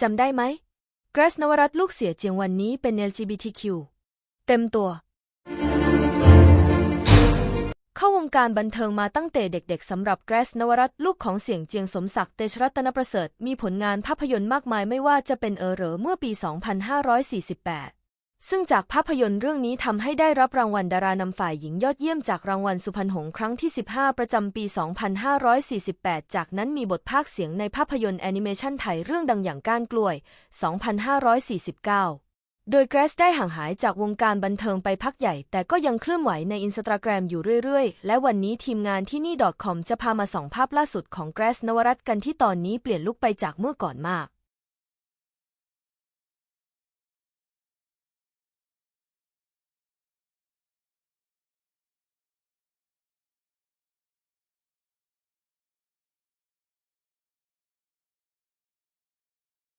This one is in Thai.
จำได้ไหมเกรสนวรัตลูกเสียเจียงวันนี้เป็น LGBTQ เต็มตัว เข้าวงการบันเทิงมาตั้งแต่เด็กๆสำหรับเกรสนวรัตลูกของเสียงเจียงสมศักดิ์เตชรัตนประเสริฐ มีผลงานภาพยนตร์มากมายไม่ว่าจะเป็นเออเหรอเมื่อปี 2548 ซึ่งจากภาพยนตร์เรื่องนี้ทำให้ได้รับรางวัลดารานำฝ่ายหญิงยอดเยี่ยมจากรางวัลสุพรรณหงส์ครั้งที่ 15 ประจำปี 2548 จากนั้นมีบทภาคเสียงในภาพยนตร์แอนิเมชันไทยเรื่องดังอย่างก้านกล้วย 2549 โดยเกรซได้ห่างหายจากวงการบันเทิงไปพักใหญ่ แต่ก็ยังเคลื่อนไหวในอินสตาแกรมอยู่เรื่อยๆ และวันนี้ทีมงานที่นี่ .com จะพามาส่องภาพล่าสุดของเกรซนวรัตน์กันที่ตอนนี้เปลี่ยนลุคไปจากเมื่อก่อนมาก